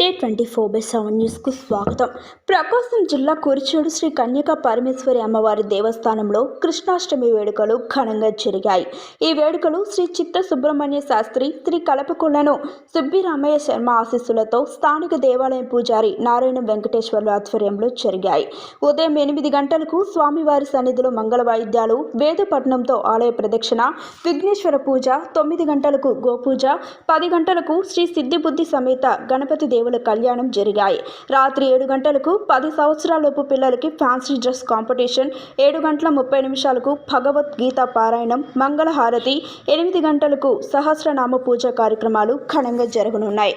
Twenty four by seven న్యూస్కు స్వాగతం. ప్రకాశం జిల్లా కురిచేడు శ్రీ కన్యక పరమేశ్వరి అమ్మవారి దేవస్థానంలో కృష్ణాష్టమి వేడుకలు ఘనంగా జరిగాయి. ఈ వేడుకలు శ్రీ చిత్త సుబ్రహ్మణ్య శాస్త్రి శ్రీ కలపకొండను సుబ్బిరామయ్య శర్మ ఆశీస్సులతో స్థానిక దేవాలయం పూజారి నారాయణ వెంకటేశ్వర్లు ఆధ్వర్యంలో జరిగాయి. ఉదయం ఎనిమిది గంటలకు స్వామివారి సన్నిధిలో మంగళ వాయిద్యాలు వేదపట్నంతో ఆలయ ప్రదక్షిణ విఘ్నేశ్వర పూజ తొమ్మిది గంటలకు గోపూజ పది గంటలకు శ్రీ సిద్ధిబుద్ధి సమేత గణపతి దేవుల కళ్యాణం జరిగాయి. రాత్రి ఏడు గంటలకు పది సంవత్సరాలలోపు పిల్లలకి ఫ్యాన్సీ డ్రెస్ కాంపిటీషన్ ఏడు గంటల ముప్పై నిమిషాలకు భగవద్గీత పారాయణం మంగళహారతి ఎనిమిది గంటలకు సహస్రనామ పూజ కార్యక్రమాలు ఘనంగా జరగనున్నాయి.